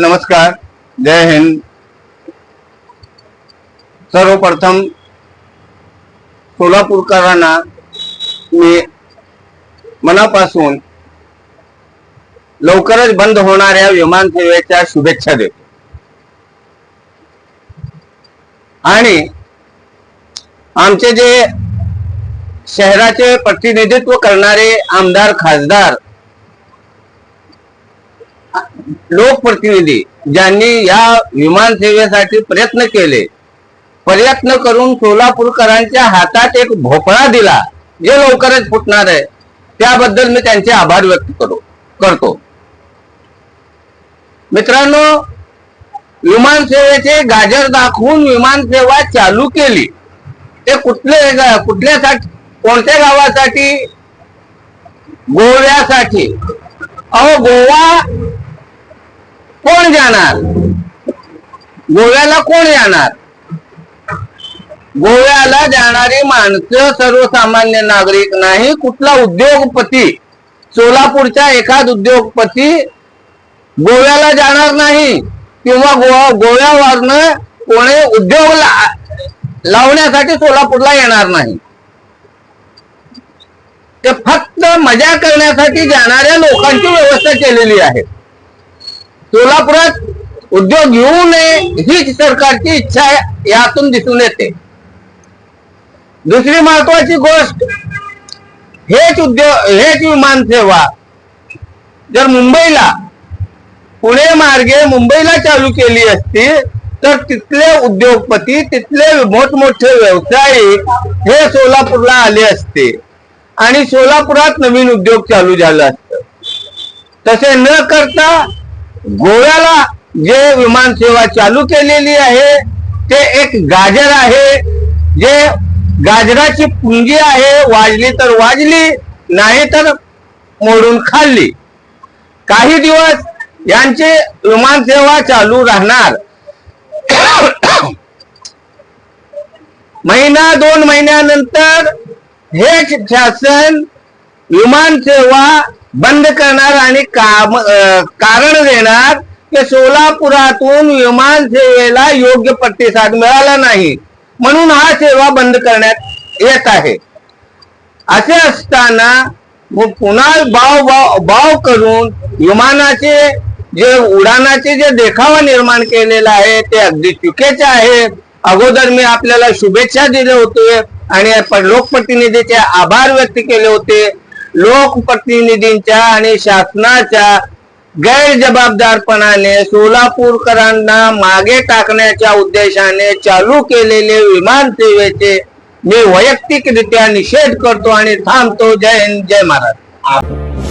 नमस्कार जय हिंद. सर्वप्रथम सोलापूरकरांना मी मनापासून लवकरच बंद होणाऱ्या विमानसेवेच्या शुभेच्छा देतो. आणि आमचे जे शहराचे प्रतिनिधित्व करणारे आमदार खासदार लोकप्रतिनिधी ज्यांनी या विमानसेवेसाठी प्रयत्न केले प्रयत्न करून सोलापूरकरांच्या हातात एक भोपळा दिला जे लवकरच फुटणार आहे. त्याबद्दल मी त्यांचे आभार व्यक्त करू करतो. मित्रांनो विमानसेवेचे गाजर दाखवून विमानसेवा चालू केली. ते कुठले कुठल्यासाठी कोणत्या गावासाठी? गोव्यासाठी. अहो गोवा कोण जाणार? गोव्याला कोण जाणार? गोव्याला जाणारी माणसं सर्वसामान्य नागरिक नाही कुठला उद्योगपती? सोलापूरचा एखाद उद्योगपती गोव्याला जाणार नाही किंवा गोवा गोव्यावरनं कोणी उद्योग ला- लावण्यासाठी सोलापूरला येणार नाही. ते फक्त मजा करण्यासाठी जाणाऱ्या लोकांची व्यवस्था केलेली आहे. सोलापुरात उद्योग येऊ नये हीच सरकारची इच्छा यातून दिसून येते. दुसरी महत्वाची गोष्ट हेच उद्योग हेच विमानसेवा जर मुंबईला पुणे मार्गे मुंबईला चालू केली असती तर तिथले उद्योगपती तिथले मोठमोठे व्यावसायिक हे सोलापूरला आले असते. आणि सोलापुरात नवीन उद्योग चालू झालं असतं. तसे न करता गोव्याला जे विमानसेवा चालू केलेली आहे ते एक गाजर आहे. जे गाजराची पुंजी आहे वाजली तर वाजली नाही तर मोडून खाल्ली. काही दिवस यांची विमानसेवा चालू राहणार. महिना दोन महिन्यानंतर हे शासन विमानसेवा बंद करणार आणि काम कारण देणार की सोलापुरातून विमानसेवेला योग्य प्रतिसाद मिळाला नाही. म्हणून हा सेवा बंद करण्यात येत आहे. असे असताना पुन्हा भाव भाव भाव करून विमानाचे जे उडाणाचे जे देखावा निर्माण केलेला आहे ते अगदी चुकीचे आहे. अगोदर मी आपल्याला शुभेच्छा दिले होते आणि लोकप्रतिनिधीचे आभार व्यक्त केले होते. लोकप्रतिनिधींच्या आणि शासनाच्या गैरजबाबदारपणाने सोलापूरकरांना मागे टाकण्याच्या उद्देशाने चालू केलेले विमान सेवेचे मी वैयक्तिकरित्या निषेध करतो आणि थांबतो. जय हिंद जय महाराज